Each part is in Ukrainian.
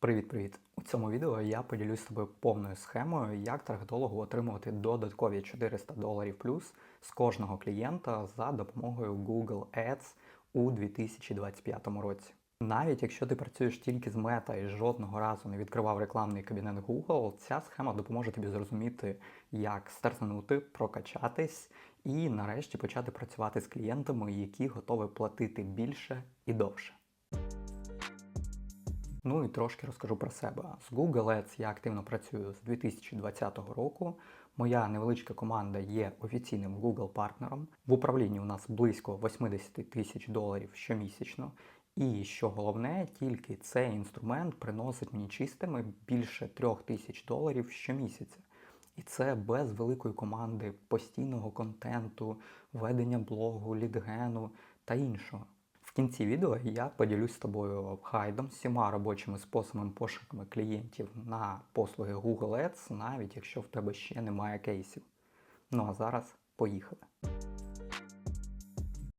Привіт-привіт! У цьому відео я поділюсь з тобою повною схемою, як таргетологу отримувати додаткові 400 доларів плюс з кожного клієнта за допомогою Google Ads у 2025 році. Навіть якщо ти працюєш тільки з мета і жодного разу не відкривав рекламний кабінет Google, ця схема допоможе тобі зрозуміти, як стартанути, прокачатись і нарешті почати працювати з клієнтами, які готові платити більше і довше. Ну і трошки розкажу про себе. З Google Ads я активно працюю з 2020 року. Моя невеличка команда є офіційним Google партнером. В управлінні у нас близько 80 тисяч доларів щомісячно. І що головне, тільки цей інструмент приносить мені чистими більше 3 тисяч доларів щомісяця. І це без великої команди, постійного контенту, ведення блогу, лідгену та іншого. Кінці відео я поділюсь з тобою гайдом, всіма робочими способами пошуками клієнтів на послуги Google Ads, навіть якщо в тебе ще немає кейсів. Ну а зараз поїхали.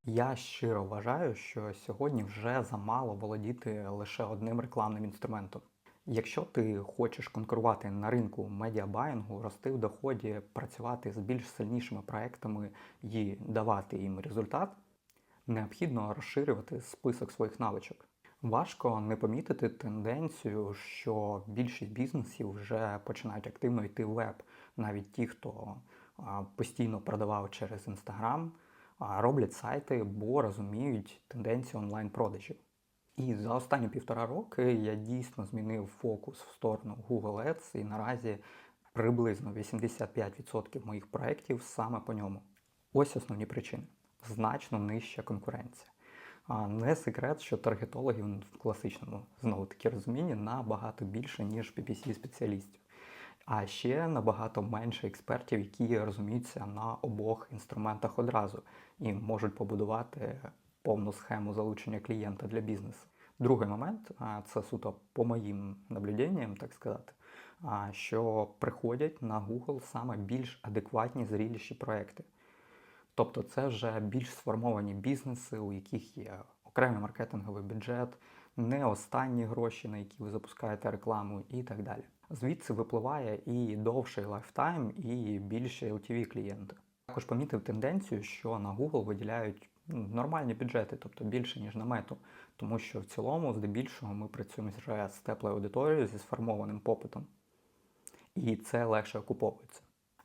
Я щиро вважаю, що сьогодні вже замало володіти лише одним рекламним інструментом. Якщо ти хочеш конкурувати на ринку медіабаїнгу, рости в доході, працювати з більш сильнішими проектами і давати їм результат, необхідно розширювати список своїх навичок. Важко не помітити тенденцію, що більшість бізнесів вже починають активно йти в веб. Навіть ті, хто постійно продавав через а, роблять сайти, бо розуміють тенденцію онлайн-продажів. І за останні півтора роки я дійсно змінив фокус в сторону Google Ads, і наразі приблизно 85% моїх проєктів саме по ньому. Ось основні причини значно нижча конкуренція. Не секрет, що таргетологів в класичному знову таки розумінні набагато більше, ніж PPC-спеціалістів. А ще набагато менше експертів, які розуміються на обох інструментах одразу і можуть побудувати повну схему залучення клієнта для бізнесу. Другий момент це суто по моїм наблюденням, так сказати, що приходять на Google саме більш адекватні зріліші проекти. Тобто це вже більш сформовані бізнеси, у яких є окремий маркетинговий бюджет, не останні гроші, на які ви запускаєте рекламу, і так далі. Звідси випливає і довший лайфтайм, і більше LTV клієнти. Також помітив тенденцію, що на Google виділяють ну, нормальні бюджети, тобто більше, ніж на мету. Тому що в цілому, здебільшого, ми працюємо вже з теплою аудиторією, зі сформованим попитом. І це легше окуповується.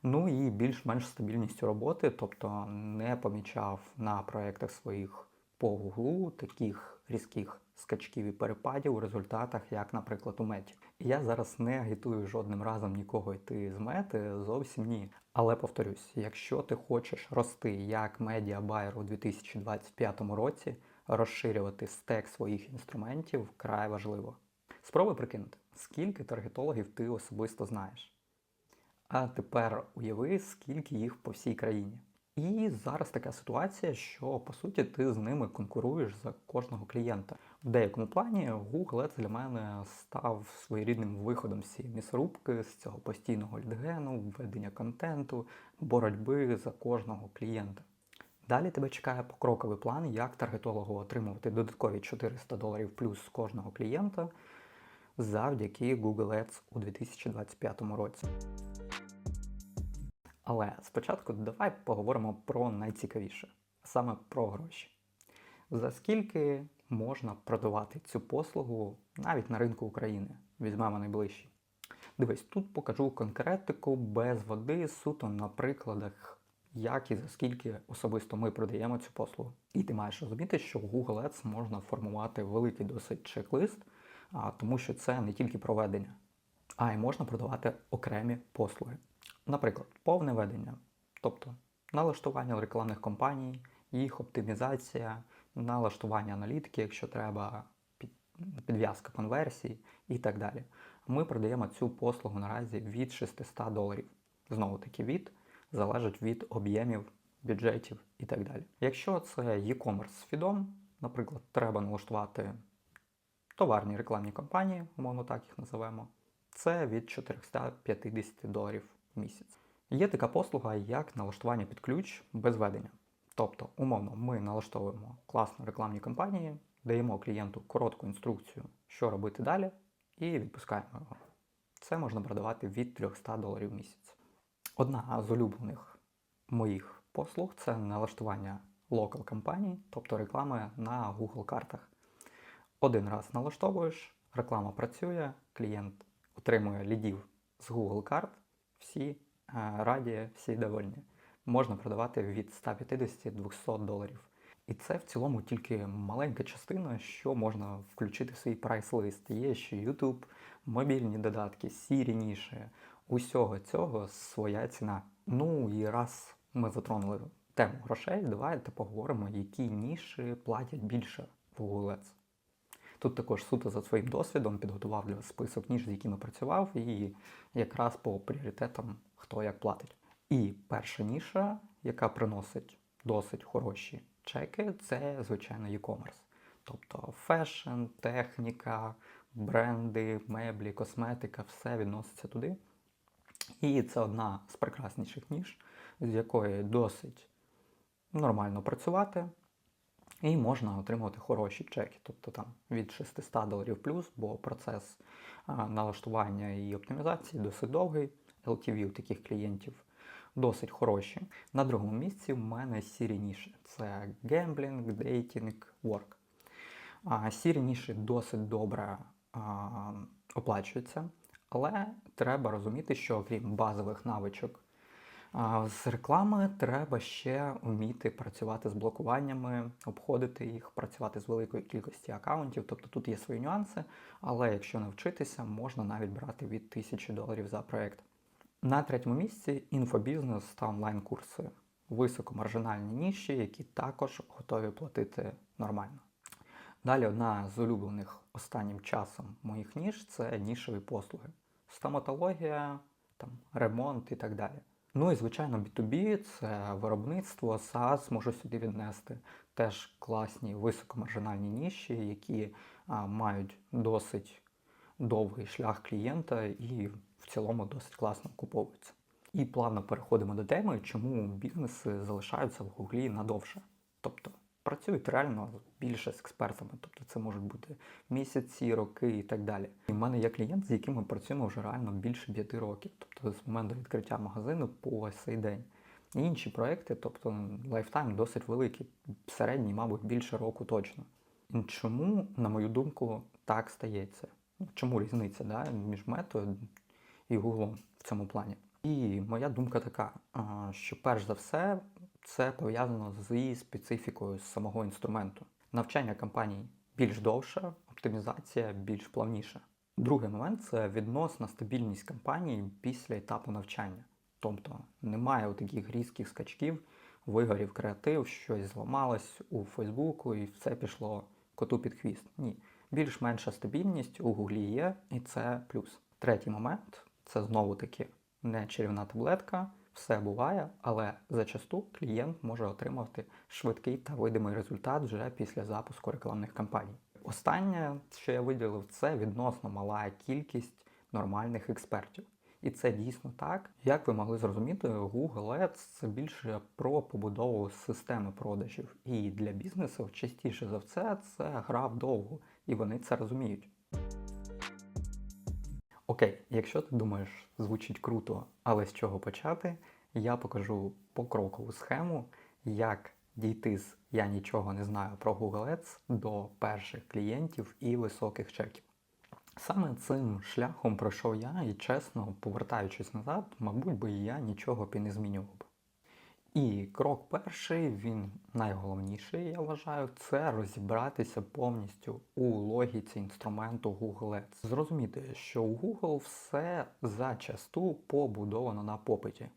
Ну і більш-менш стабільністю роботи, тобто не помічав на проєктах своїх по гуглу таких різких скачків і перепадів у результатах, як, наприклад, у меті. Я зараз не агітую жодним разом нікого йти з мети, зовсім ні. Але повторюсь, якщо ти хочеш рости як медіабайер у 2025 році, розширювати стек своїх інструментів вкрай важливо. Спробуй прикинути, скільки таргетологів ти особисто знаєш. А тепер уяви, скільки їх по всій країні. І зараз така ситуація, що по суті ти з ними конкуруєш за кожного клієнта. В деякому плані Google для мене став своєрідним виходом з цієї місорубки, з цього постійного лідгену, введення контенту, боротьби за кожного клієнта. Далі тебе чекає покроковий план, як таргетологу отримувати додаткові 400 доларів плюс з кожного клієнта завдяки Google Ads у 2025 році. Але спочатку давай поговоримо про найцікавіше, саме про гроші. За скільки можна продавати цю послугу навіть на ринку України? Візьмемо найближчий. Дивись, тут покажу конкретику без води, суто на прикладах, як і за скільки особисто ми продаємо цю послугу. І ти маєш розуміти, що в Google Ads можна формувати великий досить чек-лист, тому що це не тільки проведення, а й можна продавати окремі послуги. Наприклад, повне ведення, тобто налаштування рекламних кампаній, їх оптимізація, налаштування аналітики, якщо треба, підв'язка конверсій і так далі. Ми продаємо цю послугу наразі від 600 доларів. Знову таки від залежить від об'ємів, бюджетів і так далі. Якщо це e-commerce з наприклад, треба налаштувати товарні рекламні кампанії, умовно так їх називаємо, це від 450 доларів місяць. Є така послуга, як налаштування під ключ без ведення. Тобто, умовно, ми налаштовуємо класну рекламні кампанії, даємо клієнту коротку інструкцію, що робити далі, і відпускаємо його. Це можна продавати від 300 доларів в місяць. Одна з улюблених моїх послуг це налаштування локал кампаній, тобто реклами на Google картах. Один раз налаштовуєш, реклама працює, клієнт отримує лідів з Google карт, всі е, раді, всі довольні. Можна продавати від 150-200 доларів. І це в цілому тільки маленька частина, що можна включити в свій прайс-лист. Є ще YouTube, мобільні додатки, сірі ніші. Усього цього своя ціна. Ну і раз ми затронули тему грошей, давайте поговоримо, які ніші платять більше в Google Ads. Тут також суто за своїм досвідом підготував для вас список ніж, з якими працював, і якраз по пріоритетам хто як платить. І перша ніша, яка приносить досить хороші чеки, це звичайно e-commerce. Тобто фешн, техніка, бренди, меблі, косметика, все відноситься туди. І це одна з прекрасніших ніж, з якої досить нормально працювати. І можна отримувати хороші чеки, тобто там від 600 доларів плюс, бо процес налаштування і оптимізації досить довгий. LTV у таких клієнтів досить хороші. На другому місці в мене сірі ніші. Це гемблінг, дейтінг. А, сірі ніші досить добре оплачуються, але треба розуміти, що окрім базових навичок з реклами треба ще вміти працювати з блокуваннями, обходити їх, працювати з великою кількістю аккаунтів. Тобто тут є свої нюанси, але якщо навчитися, можна навіть брати від 1000 доларів за проєкт. На третьому місці інфобізнес та онлайн-курси, високомаржинальні ніші, які також готові платити нормально. Далі одна з улюблених останнім часом моїх ніж це нішеві послуги. Стоматологія, там, ремонт і так далі. Ну і, звичайно, B2B це виробництво, SaaS можу сюди віднести. Теж класні високомаржинальні ніші, які а, мають досить довгий шлях клієнта і в цілому досить класно окуповуються. І плавно переходимо до теми, чому бізнеси залишаються в Гуглі надовше. Тобто працюють реально більше з експертами, тобто це можуть бути місяці, роки і так далі. І в мене є клієнт, з яким ми працюємо вже реально більше п'яти років, тобто з моменту відкриття магазину по цей день. І інші проекти, тобто лайфтайм досить великий, середній, мабуть, більше року точно. І чому, на мою думку, так стається? Чому різниця да, між метою і Гуглом в цьому плані? І моя думка така, що перш за все це пов'язано з специфікою самого інструменту. Навчання компаній більш довше, оптимізація більш плавніша. Другий момент це відносна стабільність компанії після етапу навчання. Тобто немає таких різких скачків, вигорів креатив, щось зламалось у Фейсбуку і все пішло коту під хвіст. Ні. Більш-менша стабільність у Гуглі є, і це плюс. Третій момент це знову таки не чарівна таблетка, все буває, але зачасту клієнт може отримати швидкий та видимий результат вже після запуску рекламних кампаній. Останнє, що я виділив, це відносно мала кількість нормальних експертів. І це дійсно так. Як ви могли зрозуміти, Google Ads це більше про побудову системи продажів. І для бізнесу частіше за все це гра вдовго, і вони це розуміють. Окей, якщо ти думаєш, звучить круто, але з чого почати, я покажу покрокову схему, як дійти з я нічого не знаю про Google Ads до перших клієнтів і високих чеків. Саме цим шляхом пройшов я і чесно, повертаючись назад, мабуть би я нічого б і не змінював. І крок перший, він найголовніший, я вважаю, це розібратися повністю у логіці інструменту Google Ads. Зрозуміти, що у Google все зачасту побудовано на попиті.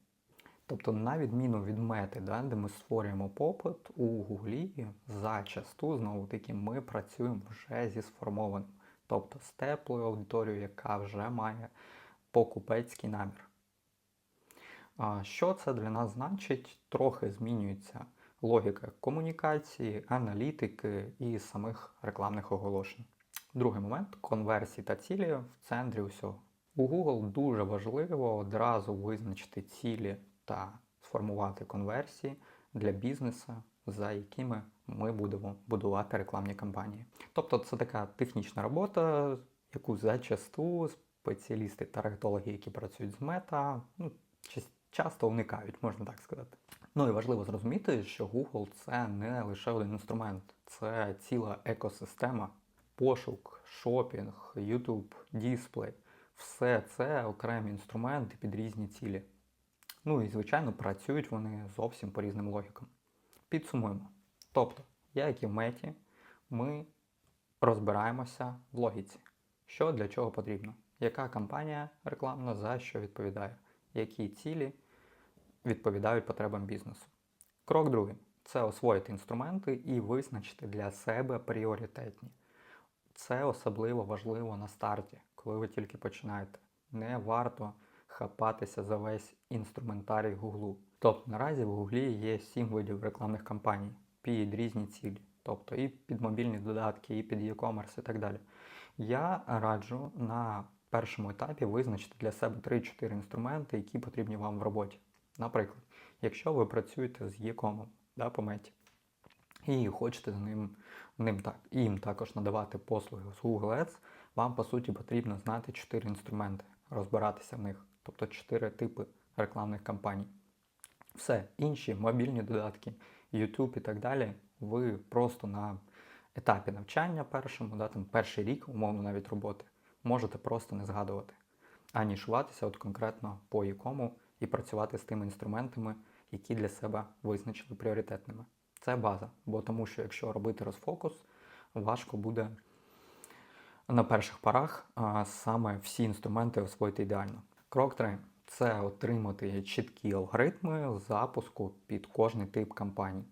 Тобто, на відміну від мети, да, де ми створюємо попит, у Гуглі зачасту, знову таки, ми працюємо вже зі сформованим, тобто з теплою аудиторією, яка вже має покупецький намір. Що це для нас значить? Трохи змінюється логіка комунікації, аналітики і самих рекламних оголошень. Другий момент конверсії та цілі в центрі усього. У Google дуже важливо одразу визначити цілі та сформувати конверсії для бізнесу, за якими ми будемо будувати рекламні кампанії. Тобто це така технічна робота, яку зачасту спеціалісти таргетологи, які працюють з мета, ну, часто уникають, можна так сказати. Ну і важливо зрозуміти, що Google це не лише один інструмент, це ціла екосистема, пошук, шопінг, YouTube, дисплей. Все це окремі інструменти під різні цілі. Ну і, звичайно, працюють вони зовсім по різним логікам. Підсумуємо. Тобто, я, як і в меті, ми розбираємося в логіці, що для чого потрібно, яка кампанія рекламна за що відповідає, які цілі відповідають потребам бізнесу. Крок другий це освоїти інструменти і визначити для себе пріоритетні. Це особливо важливо на старті, коли ви тільки починаєте. Не варто хапатися за весь інструментарій Гуглу. Тобто наразі в Гуглі є сім видів рекламних кампаній під різні цілі, тобто і під мобільні додатки, і під e-commerce і так далі. Я раджу на першому етапі визначити для себе 3-4 інструменти, які потрібні вам в роботі. Наприклад, якщо ви працюєте з e-com, да, по меті, і хочете з ним, ним так, їм також надавати послуги з Google Ads, вам по суті потрібно знати 4 інструменти, розбиратися в них, тобто 4 типи рекламних кампаній. Все, інші мобільні додатки, YouTube і так далі, ви просто на етапі навчання першому, да, там перший рік, умовно навіть роботи, можете просто не згадувати, ані шуватися от конкретно по якому і працювати з тими інструментами, які для себе визначили пріоритетними. Це база, бо тому що якщо робити розфокус, важко буде на перших порах а, саме всі інструменти освоїти ідеально. Крок 3 це отримати чіткі алгоритми запуску під кожний тип кампаній.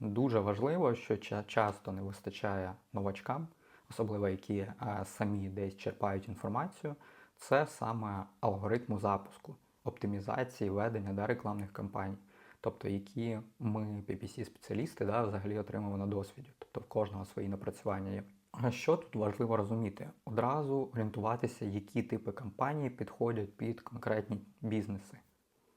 Дуже важливо, що часто не вистачає новачкам, особливо які самі десь черпають інформацію. Це саме алгоритму запуску, оптимізації ведення да, рекламних кампаній, тобто які ми, PPC-спеціалісти, да, взагалі отримуємо на досвіді, тобто в кожного свої напрацювання є. А що тут важливо розуміти? Одразу орієнтуватися, які типи кампаній підходять під конкретні бізнеси.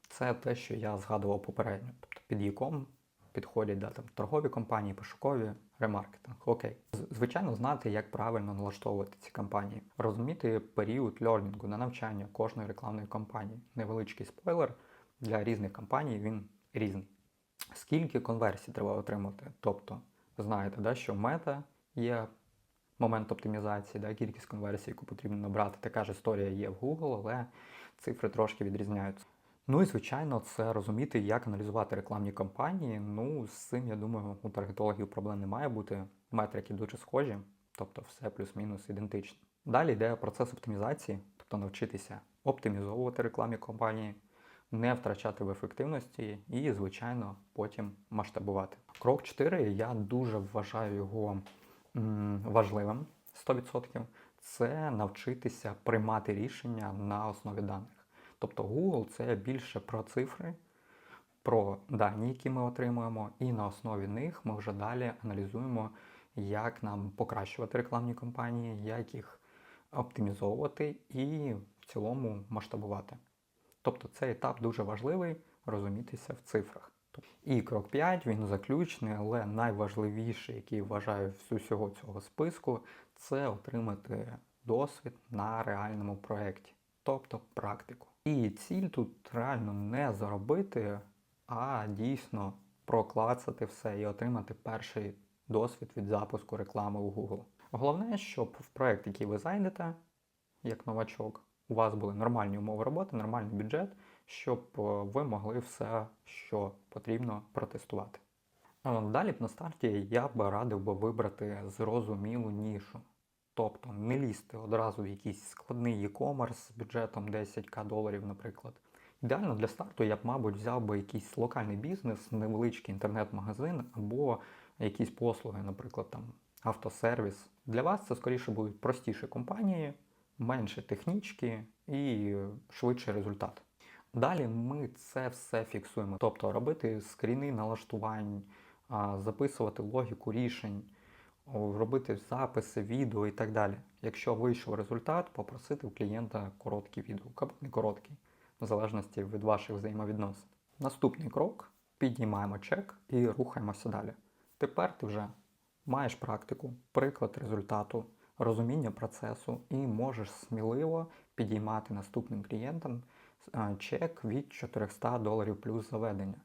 Це те, що я згадував попередньо. Тобто під яком підходять да, там, торгові компанії, пошукові, ремаркетинг. Окей. Звичайно, знати, як правильно налаштовувати ці кампанії, розуміти період лернінгу на навчання кожної рекламної кампанії. Невеличкий спойлер для різних компаній він різний. Скільки конверсій треба отримати? Тобто, знаєте, да, що мета є момент оптимізації, да, кількість конверсій, яку потрібно набрати. Така ж історія є в Google, але цифри трошки відрізняються. Ну і звичайно, це розуміти, як аналізувати рекламні кампанії. Ну, з цим, я думаю, у таргетологів проблем не має бути. Метрики дуже схожі, тобто все плюс-мінус ідентично. Далі йде процес оптимізації, тобто навчитися оптимізовувати рекламні кампанії, не втрачати в ефективності і, звичайно, потім масштабувати. Крок 4, я дуже вважаю його важливим 100%. Це навчитися приймати рішення на основі даних. Тобто Google це більше про цифри, про дані, які ми отримуємо, і на основі них ми вже далі аналізуємо, як нам покращувати рекламні кампанії, як їх оптимізовувати і в цілому масштабувати. Тобто цей етап дуже важливий розумітися в цифрах. І крок 5, він заключний, але найважливіший, який вважаю з усього цього списку, це отримати досвід на реальному проєкті, тобто практику. І ціль тут реально не заробити, а дійсно проклацати все і отримати перший досвід від запуску реклами у Google. Головне, щоб в проєкт, який ви зайдете, як новачок, у вас були нормальні умови роботи, нормальний бюджет, щоб е, ви могли все, що потрібно, протестувати. Е, Далі б на старті я б радив би вибрати зрозумілу нішу. Тобто не лізти одразу в якийсь складний e-commerce з бюджетом 10к доларів, наприклад. Ідеально для старту я б, мабуть, взяв би якийсь локальний бізнес, невеличкий інтернет-магазин або якісь послуги, наприклад, там автосервіс. Для вас це скоріше будуть простіші компанії, менше технічки і швидший результат. Далі ми це все фіксуємо, тобто робити скріни налаштувань, записувати логіку рішень, робити записи, відео і так далі. Якщо вийшов результат, попросити у клієнта короткий відгук або не короткий, в залежності від ваших взаємовідносин. Наступний крок піднімаємо чек і рухаємося далі. Тепер ти вже маєш практику, приклад результату, розуміння процесу і можеш сміливо підіймати наступним клієнтам чек від 400 доларів плюс заведення,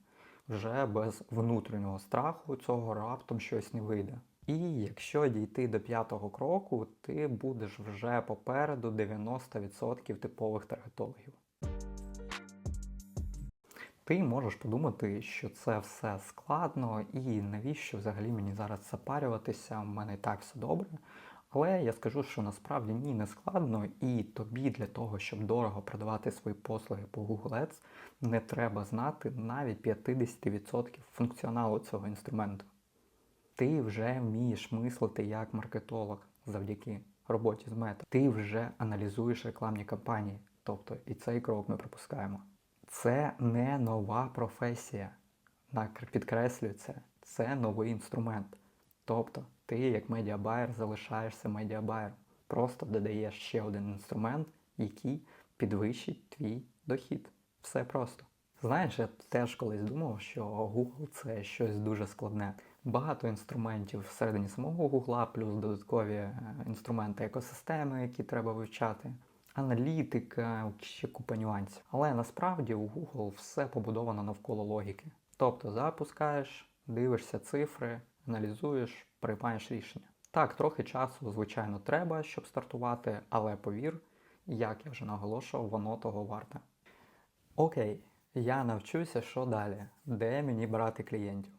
вже без внутрішнього страху цього раптом щось не вийде. І якщо дійти до п'ятого кроку, ти будеш вже попереду 90% типових таргетологів. Ти можеш подумати, що це все складно і навіщо взагалі мені зараз запарюватися, в мене і так все добре. Але я скажу, що насправді ні, не складно, і тобі для того, щоб дорого продавати свої послуги по Google Ads, не треба знати навіть 50% функціоналу цього інструменту. Ти вже вмієш мислити як маркетолог завдяки роботі з мета. Ти вже аналізуєш рекламні кампанії, тобто і цей крок ми пропускаємо. Це не нова професія. Підкреслюю це. Це новий інструмент. Тобто, ти, як медіабайер, залишаєшся медіабайером. Просто додаєш ще один інструмент, який підвищить твій дохід. Все просто. Знаєш, я теж колись думав, що Google це щось дуже складне. Багато інструментів всередині самого Google, плюс додаткові е, інструменти екосистеми, які треба вивчати аналітика, ще купа нюансів. Але насправді у Google все побудовано навколо логіки. Тобто запускаєш, дивишся цифри, аналізуєш, приймаєш рішення. Так, трохи часу, звичайно, треба, щоб стартувати, але повір, як я вже наголошував, воно того варте. Окей, я навчуся, що далі, де мені брати клієнтів.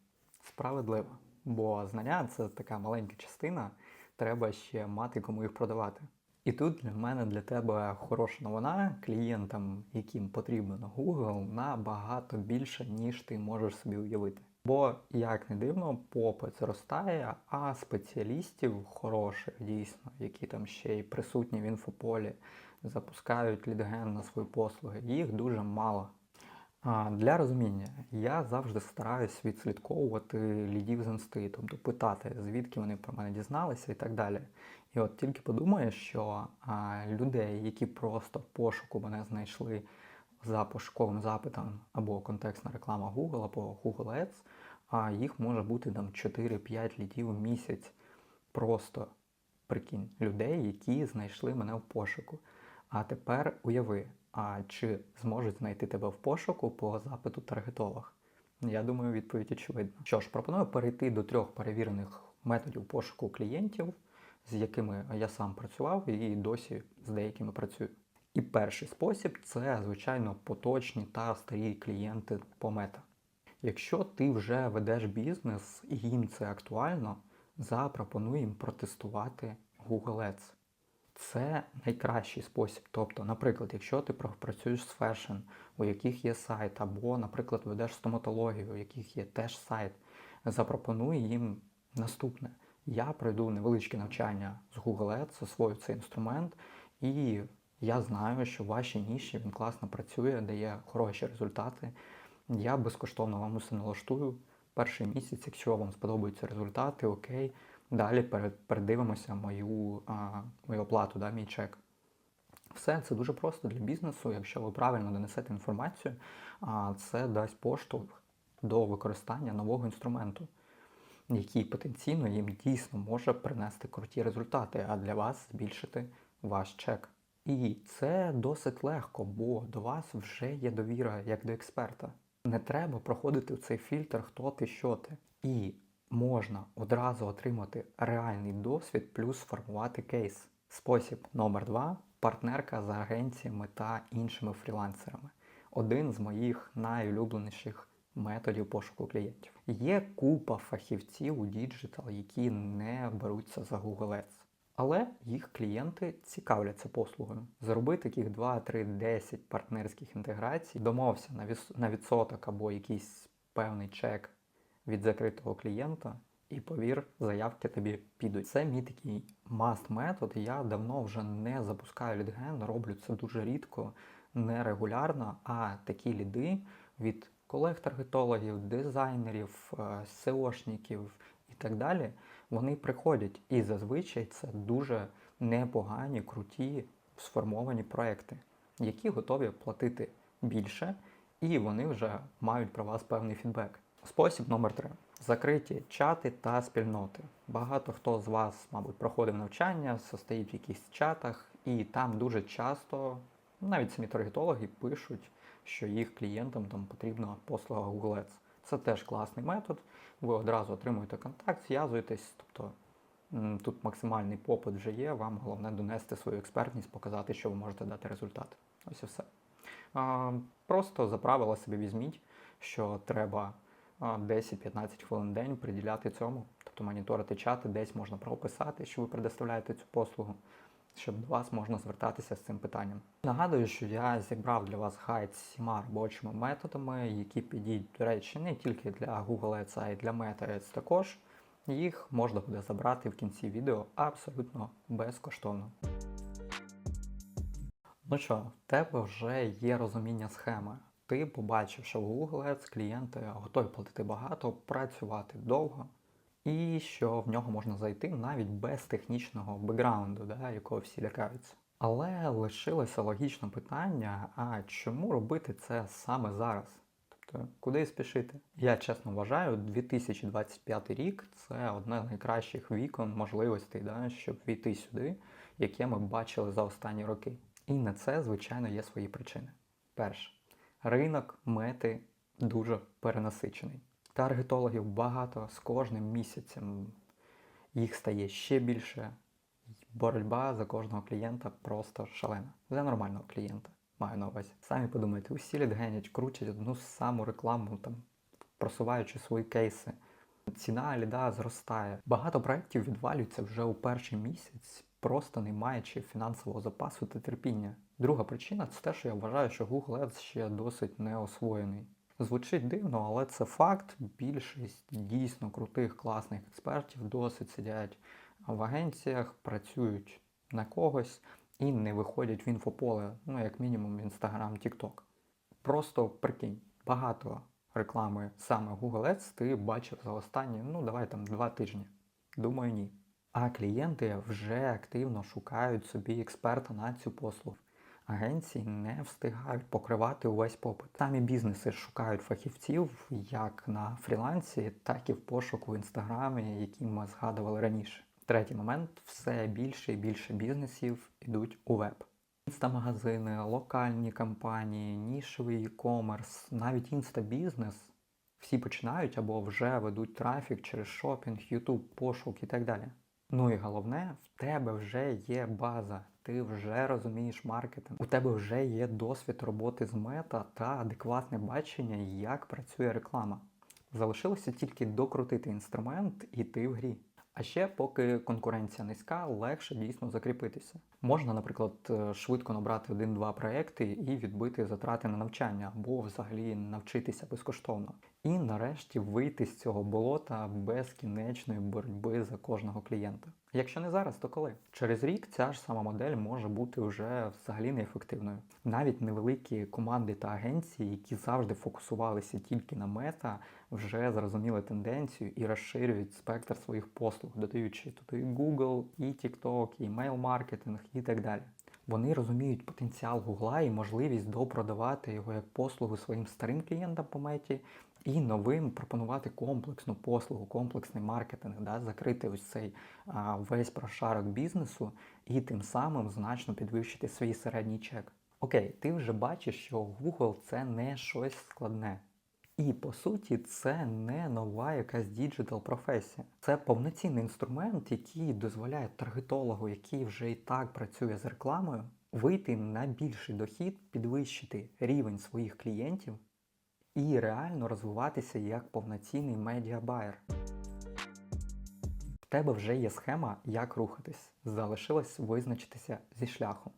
Справедливо, бо знання це така маленька частина, треба ще мати кому їх продавати. І тут для мене для тебе хороша новина клієнтам, яким потрібен Google, набагато більше, ніж ти можеш собі уявити. Бо, як не дивно, попит зростає, а спеціалістів хороших дійсно, які там ще й присутні в інфополі, запускають лідген на свої послуги, їх дуже мало. А, Для розуміння, я завжди стараюсь відслідковувати лідів з інсти, тобто питати, звідки вони про мене дізналися і так далі. І от тільки подумаєш, що а, людей, які просто в пошуку мене знайшли за пошуковим запитом або контекстна реклама Google, або Google Ads, а їх може бути там 4-5 лідів в місяць. Просто прикинь, людей, які знайшли мене в пошуку. А тепер уяви, а чи зможуть знайти тебе в пошуку по запиту таргетолог? Я думаю, відповідь очевидна. Що ж, пропоную перейти до трьох перевірених методів пошуку клієнтів, з якими я сам працював і досі з деякими працюю. І перший спосіб це, звичайно, поточні та старі клієнти по мета. Якщо ти вже ведеш бізнес і їм це актуально, запропонуй їм протестувати Google Ads. Це найкращий спосіб. Тобто, наприклад, якщо ти працюєш з фешн, у яких є сайт, або, наприклад, ведеш стоматологію, у яких є теж сайт, запропонуй їм наступне. Я пройду невеличке навчання з Google Ads, засвою цей інструмент, і я знаю, що в вашій ніші він класно працює, дає хороші результати. Я безкоштовно вам усе налаштую. Перший місяць, якщо вам сподобаються результати, окей. Далі передивимося мою а, мою оплату, да, мій чек. Все це дуже просто для бізнесу. Якщо ви правильно донесете інформацію, а це дасть поштовх до використання нового інструменту, який потенційно їм дійсно може принести круті результати, а для вас збільшити ваш чек. І це досить легко, бо до вас вже є довіра як до експерта. Не треба проходити цей фільтр, хто ти, що ти. І можна одразу отримати реальний досвід плюс сформувати кейс. Спосіб номер два партнерка з агенціями та іншими фрілансерами. Один з моїх найулюбленіших методів пошуку клієнтів. Є купа фахівців у діджитал, які не беруться за Google Ads. Але їх клієнти цікавляться послугою. Зроби таких 2, 3, 10 партнерських інтеграцій, домовся на відсоток або якийсь певний чек від закритого клієнта, і повір, заявки тобі підуть. Це мій такий маст метод. Я давно вже не запускаю лідген, роблю це дуже рідко, нерегулярно, а такі ліди від колег-таргетологів, дизайнерів, SEOшників і так далі, вони приходять. І зазвичай це дуже непогані, круті, сформовані проекти, які готові платити більше, і вони вже мають про вас певний фідбек. Спосіб номер 3 Закриті чати та спільноти. Багато хто з вас, мабуть, проходив навчання, состоїть в якихось чатах, і там дуже часто, навіть самі таргетологи пишуть, що їх клієнтам там потрібна послуга Google Ads. Це теж класний метод. Ви одразу отримуєте контакт, зв'язуєтесь, тобто тут максимальний попит вже є. Вам головне донести свою експертність, показати, що ви можете дати результат. Ось і все. Просто за правило собі візьміть, що треба 10-15 хвилин в день приділяти цьому, тобто моніторити чати, десь можна прописати, що ви предоставляєте цю послугу, щоб до вас можна звертатися з цим питанням. Нагадую, що я зібрав для вас гайд з всіма робочими методами, які підійдуть, до речі, не тільки для Google Ads, а й для Meta Ads також. Їх можна буде забрати в кінці відео абсолютно безкоштовно. Ну що, в тебе вже є розуміння схеми. Ти побачив, що в Google Ads клієнти готові платити багато, працювати довго, і що в нього можна зайти навіть без технічного бекграунду, да, якого всі лякаються. Але лишилося логічне питання: а чому робити це саме зараз? Тобто, куди спішити? Я чесно вважаю, 2025 рік це одне з найкращих вікон можливостей, да, щоб війти сюди, яке ми бачили за останні роки. І на це, звичайно, є свої причини. Перше, ринок мети дуже перенасичений. Таргетологів багато з кожним місяцем їх стає ще більше. Боротьба за кожного клієнта просто шалена. За нормального клієнта маю на увазі. Самі подумайте, усі лідгенять, крутять одну саму рекламу, там, просуваючи свої кейси. Ціна ліда зростає. Багато проєктів відвалюються вже у перший місяць, просто не маючи фінансового запасу та терпіння. Друга причина це те, що я вважаю, що Google Ads ще досить не освоєний. Звучить дивно, але це факт. Більшість дійсно крутих, класних експертів досить сидять в агенціях, працюють на когось і не виходять в інфополе, ну як мінімум Instagram, TikTok. Просто прикинь, багато реклами саме Google Ads ти бачив за останні, ну давай там два тижні. Думаю, ні. А клієнти вже активно шукають собі експерта на цю послугу. Агенції не встигають покривати увесь попит. Самі бізнеси шукають фахівців як на фрілансі, так і в пошуку в інстаграмі, які ми згадували раніше. Третій момент: все більше і більше бізнесів йдуть у веб. Інстамагазини, локальні компанії, нішевий e-commerce, навіть інстабізнес всі починають або вже ведуть трафік через шопінг, YouTube, пошук і так далі. Ну і головне, в тебе вже є база, ти вже розумієш маркетинг, у тебе вже є досвід роботи з мета та адекватне бачення, як працює реклама. Залишилося тільки докрутити інструмент і ти в грі. А ще, поки конкуренція низька, легше дійсно закріпитися. Можна, наприклад, е, швидко набрати один-два проекти і відбити затрати на навчання, або взагалі навчитися безкоштовно. І нарешті вийти з цього болота безкінечної боротьби за кожного клієнта. Якщо не зараз, то коли? Через рік ця ж сама модель може бути вже взагалі неефективною. Навіть невеликі команди та агенції, які завжди фокусувалися тільки на мета, вже зрозуміли тенденцію і розширюють спектр своїх послуг, додаючи туди Google, і TikTok, і email-маркетинг і так далі. Вони розуміють потенціал Гугла і можливість допродавати його як послугу своїм старим клієнтам по меті і новим пропонувати комплексну послугу, комплексний маркетинг, да, закрити ось цей а, весь прошарок бізнесу і тим самим значно підвищити свій середній чек. Окей, ти вже бачиш, що Google це не щось складне. І по суті, це не нова якась діджитал професія. Це повноцінний інструмент, який дозволяє таргетологу, який вже і так працює з рекламою, вийти на більший дохід, підвищити рівень своїх клієнтів і реально розвиватися як повноцінний медіабайер. В тебе вже є схема, як рухатись. Залишилось визначитися зі шляхом.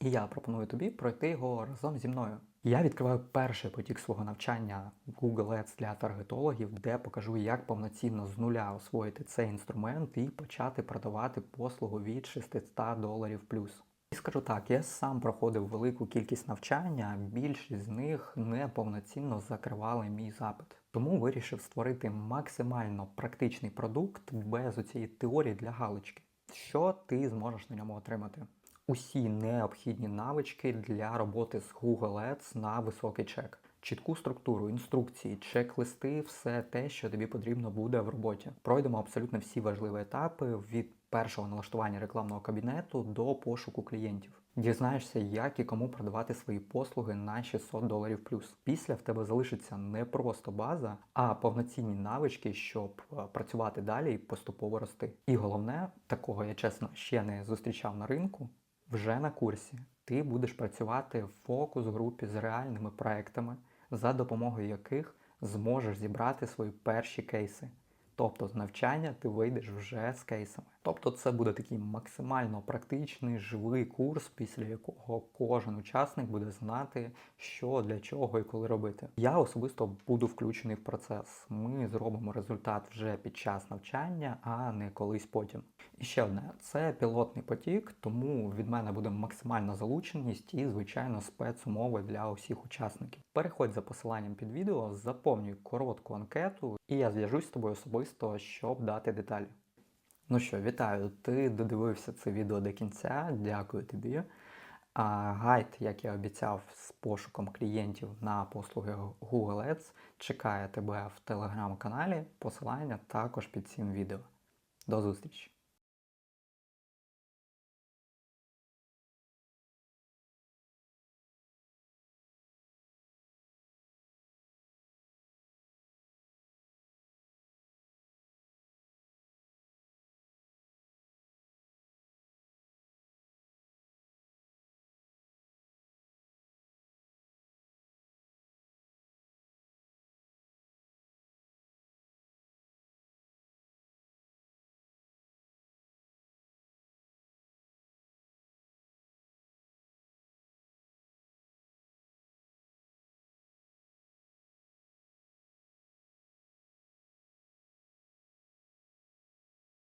І я пропоную тобі пройти його разом зі мною. Я відкриваю перший потік свого навчання Google Ads для таргетологів, де покажу, як повноцінно з нуля освоїти цей інструмент і почати продавати послугу від 600 доларів плюс. І скажу так, я сам проходив велику кількість навчання, більшість з них не повноцінно закривали мій запит. Тому вирішив створити максимально практичний продукт без оцієї теорії для галочки. Що ти зможеш на ньому отримати? Усі необхідні навички для роботи з Google Ads на високий чек. чітку структуру, інструкції, чек-листи, все те, що тобі потрібно буде в роботі. Пройдемо абсолютно всі важливі етапи від першого налаштування рекламного кабінету до пошуку клієнтів. Дізнаєшся, як і кому продавати свої послуги на 600 доларів плюс. Після в тебе залишиться не просто база, а повноцінні навички, щоб е, працювати далі і поступово рости. І головне, такого я чесно ще не зустрічав на ринку. Вже на курсі ти будеш працювати в фокус групі з реальними проектами, за допомогою яких зможеш зібрати свої перші кейси. Тобто з навчання ти вийдеш вже з кейсами. Тобто це буде такий максимально практичний живий курс, після якого кожен учасник буде знати, що для чого і коли робити. Я особисто буду включений в процес. Ми зробимо результат вже під час навчання, а не колись потім. І ще одне, це пілотний потік, тому від мене буде максимальна залученість і, звичайно, спецумови для усіх учасників. Переходь за посиланням під відео, заповнюй коротку анкету, і я зв'яжусь з тобою особисто, щоб дати деталі. Ну що, вітаю, ти додивився це відео до кінця. Дякую тобі. А гайд, як я обіцяв, з пошуком клієнтів на послуги Google Ads чекає тебе в телеграм-каналі. Посилання також під цим відео. До зустрічі!